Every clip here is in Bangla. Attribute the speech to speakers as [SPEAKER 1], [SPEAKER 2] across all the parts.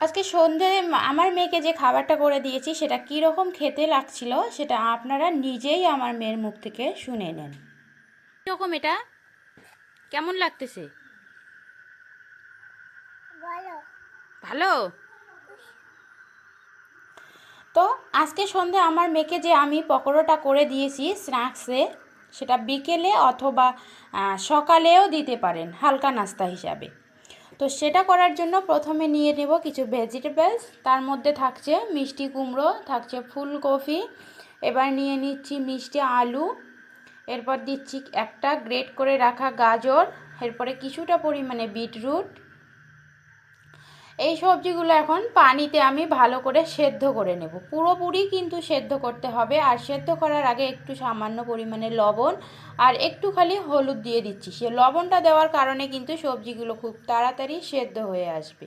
[SPEAKER 1] আজকে সন্ধে আমার মেয়েকে যে খাবারটা করে দিয়েছি সেটা কীরকম খেতে লাগছিল সেটা আপনারা নিজেই আমার মেয়ের মুখ থেকে শুনে নেন। কীরকম এটা? কেমন লাগতেছে? ভালো। তো আজকে সন্ধে আমার মেয়েকে যে আমি পকোড়াটা করে দিয়েছি স্ন্যাক্সে সেটা বিকেলে অথবা সকালেও দিতে পারেন হালকা নাস্তা হিসাবে। তো সেটা করার জন্য প্রথমে নিয়ে নেব কিছু ভেজিটেবলস তার মধ্যে থাকছে মিষ্টি কুমড়ো, থাকছে ফুলকপি, এবার নিয়ে নিচ্ছি মিষ্টি আলু, এরপর দিচ্ছি একটা গ্রেট করে রাখা গাজর, এরপরে কিছুটা পরিমাণে বিটরুট এই সবজিগুলো এখন পানিতে আমি ভালো করে সেদ্ধ করে নেব। পুরোপুরি কিন্তু সেদ্ধ করতে হবে। আর সেদ্ধ করার আগে একটু সামান্য পরিমাণে লবণ আর একটু খালি হলুদ দিয়ে দিচ্ছি। সে লবণটা দেওয়ার কারণে কিন্তু সবজিগুলো খুব তাড়াতাড়ি সেদ্ধ হয়ে আসবে।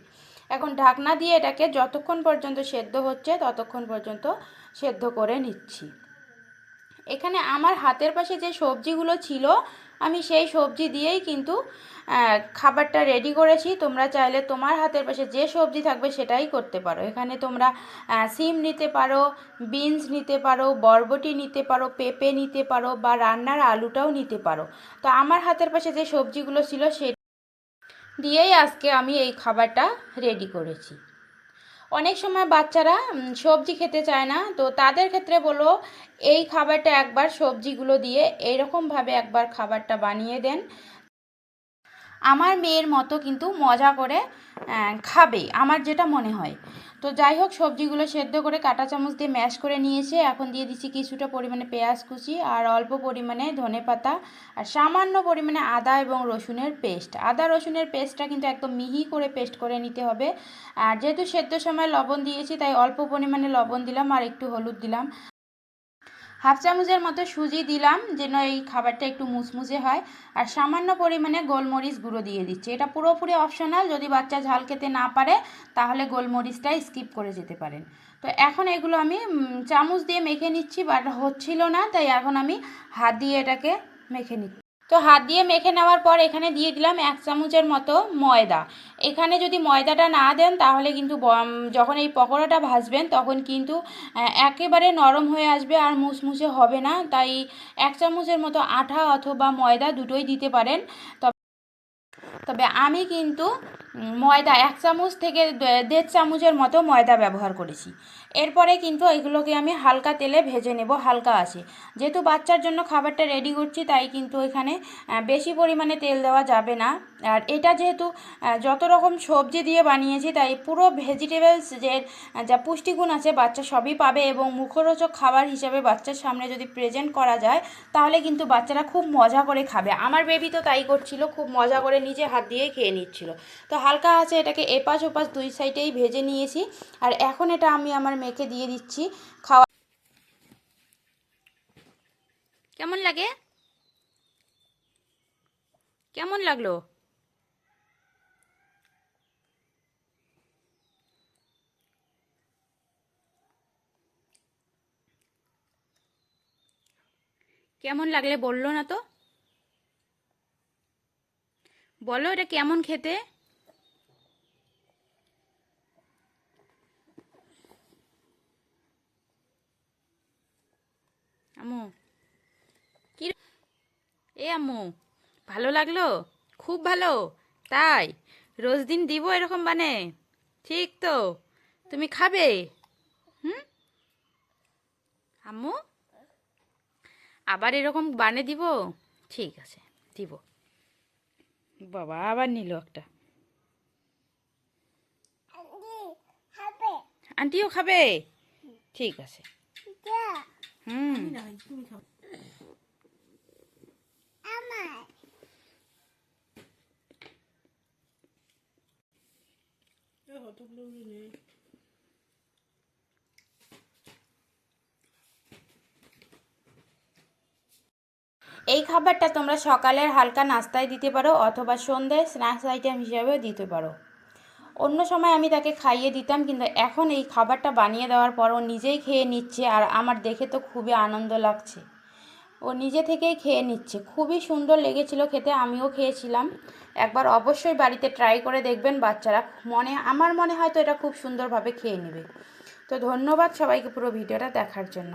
[SPEAKER 1] এখন ঢাকনা দিয়ে এটাকে যতক্ষণ পর্যন্ত সেদ্ধ হচ্ছে, ততক্ষণ পর্যন্ত সেদ্ধ করে নিচ্ছি। এখানে আমার হাতের পাশে যে সবজিগুলো ছিল, আমি সেই সবজি দিয়েই কিন্তু খাবারটা রেডি করেছি। তোমরা চাইলে তোমার হাতের পাশে যে সবজি থাকবে সেটাই করতে পারো। এখানে তোমরা সিম নিতে পারো, বিনস নিতে পারো, বরবটি নিতে পারো, পেঁপে নিতে পারো বা রান্নার আলুটাও নিতে পারো। তো আমার হাতের পাশে যে সবজিগুলো ছিল সে দিয়েই আজকে আমি এই খাবারটা রেডি করেছি। অনেক সময় বাচ্চারা সবজি খেতে চায় না। তো তাদের ক্ষেত্রে বলো, এই খাবারটা একবার সবজিগুলো দিয়ে এইরকমভাবে একবার খাবারটা বানিয়ে দেন। আমার মেয়ের মতো কিন্তু মজা করে খাবে, আমার যেটা মনে হয়। তো যাই হোক, সবজিগুলো সেদ্ধ করে কাঁটা চামচ দিয়ে ম্যাশ করে নিয়েছে। এখন দিয়ে দিচ্ছি কিছুটা পরিমাণে পেঁয়াজ কুচি আর অল্প পরিমাণে ধনে পাতা আর সামান্য পরিমাণে আদা এবং রসুনের পেস্ট। আদা, রসুনের পেস্টটা কিন্তু একদম মিহি করে পেস্ট করে নিতে হবে। আর যেহেতু সেদ্ধ সময় লবণ দিয়েছি, তাই অল্প পরিমাণে লবণ দিলাম আর একটু হলুদ দিলাম। হাফ চামচের মতো সুজি দিলাম, যেন এই খাবারটা একটু মুচমুচে হয়। আর সামান্য পরিমাণে গোলমরিচ গুঁড়ো দিয়ে দিচ্ছি। এটা পুরোপুরি অপশনাল যদি বাচ্চা ঝাল খেতে না পারে, তাহলে গোলমরিচটা স্কিপ করে যেতে পারেন। তো এখন এগুলো আমি চামচ দিয়ে মেখে নিচ্ছি বাট হচ্ছিল না, তাই এখন আমি হাত দিয়ে এটাকে মেখে নিচ্ছি। তো হাত দিয়ে মেখে নেওয়ার পর এখানে দিয়ে দিলাম এক চামচের মতো ময়দা। এখানে যদি ময়দাটা না দেন তাহলে কিন্তু যখন এই পকোড়াটা ভাজবেন তখন কিন্তু একেবারে নরম হয়ে আসবে আর মুসমুসে হবে না। তাই এক চামচের মতো আঠা অথবা ময়দা দুটোই দিতে পারেন। তবে তবে আমি কিন্তু ময়দা, এক চামচ থেকে দেড় চামচের মতো ময়দা ব্যবহার করেছি। এরপরে কিন্তু এগুলোকে আমি হালকা তেলে ভেজে নেব, হালকা আছে। যেহেতু বাচ্চার জন্য খাবারটা রেডি করছি, তাই কিন্তু এখানে বেশি পরিমাণে তেল দেওয়া যাবে না। আর এটা যেহেতু যত রকম সবজি দিয়ে বানিয়েছি, তাই পুরো ভেজিটেবলস যে, যা পুষ্টিগুণ আছে, বাচ্চা সবই পাবে এবং মুখরোচক খাবার হিসাবে বাচ্চার সামনে যদি প্রেজেন্ট করা যায়, তাহলে কিন্তু বাচ্চারা খুব মজা করে খাবে। আমার বেবি তো তাই করছিল, খুব মজা করে নিজে হাত দিয়ে খেয়ে নিচ্ছিল। তো হালকা আছে, এটাকে এপাশ ওপাশ দুই সাইডেই ভেজে নিয়েছি। আর এখন এটা আমি আমার মেয়েকে দিয়ে দিচ্ছি খাওয়া কেমন লাগে? কেমন লাগল? কেমন লাগলে বলল না তো? বলো এটা কেমন খেতে? আম্মু কি এ আম্মু ভালো লাগল? খুব ভালো। তাই রোজ দিন দিব এরকম বানে। ঠিক তো। তুমি খাবে? হুম? আম্মু আবার এরকম বানে দিব? ঠিক আছে দিব। বাবা আবার নিল একটা। আন্টিও খাবে? ঠিক আছে। হুম। এই খাবারটা তোমরা সকালের হালকা নাস্তায় দিতে পারো অথবা সন্ধ্যায় স্ন্যাক্স আইটেম হিসাবেও দিতে পারো। অন্য সময় আমি তাকে খাইয়ে দিতাম, কিন্তু এখন এই খাবারটা বানিয়ে দেওয়ার পর ও নিজেই খেয়ে নিচ্ছে আর আমার দেখে তো খুবই আনন্দ লাগছে। ও নিজে থেকেই খেয়ে নিচ্ছে। খুবই সুন্দর লেগেছিল খেতে, আমিও খেয়েছিলাম। একবার অবশ্যই বাড়িতে ট্রাই করে দেখবেন বাচ্চারা। মনে, আমার মনে হয় তো এটা খুব সুন্দরভাবে খেয়ে নেবে। তো ধন্যবাদ সবাইকে পুরো ভিডিওটা দেখার জন্য।